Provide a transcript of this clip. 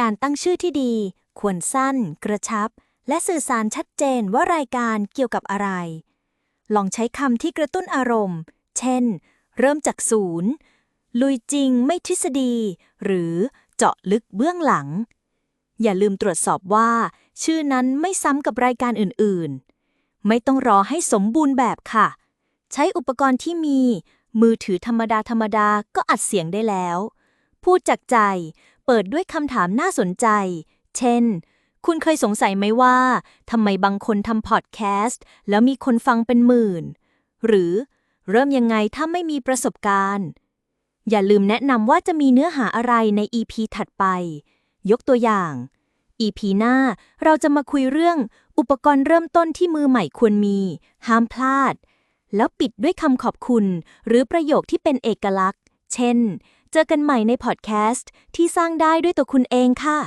การตั้งชื่อที่ดี ควรสั้น กระชับ และสื่อสารชัดเจนว่ารายการเกี่ยวกับอะไร ลองใช้คำที่กระตุ้นอารมณ์ เช่น เริ่มจากศูนย์ ลุยจริงไม่ทฤษฎี หรือเจาะลึกเบื้องหลัง อย่าลืมตรวจสอบว่า ชื่อนั้นไม่ซ้ำกับรายการอื่นๆ ไม่ต้องรอให้สมบูรณ์แบบค่ะ ใช้อุปกรณ์ที่มี มือถือธรรมดาธรรมดาก็อัดเสียงได้แล้ว พูดจากใจ เปิดด้วยคำถามน่าสนใจ เช่น คุณเคยสงสัยไหมว่าทำไมบางคนทำพอดแคสต์แล้วมีคนฟังเป็นหมื่น หรือเริ่มยังไงถ้าไม่มีประสบการณ์ อย่าลืมแนะนำว่าจะมีเนื้อหาอะไรใน EP ถัดไป ยกตัวอย่าง EP หน้าเราจะมาคุยเรื่องอุปกรณ์เริ่มต้นที่มือใหม่ควรมี ห้ามพลาด แล้วปิดด้วยคำขอบคุณ หรือประโยคที่เป็นเอกลักษณ์ เช่น เจอกันใหม่ในพอดแคสต์ที่สร้างได้ด้วยตัวคุณเองค่ะ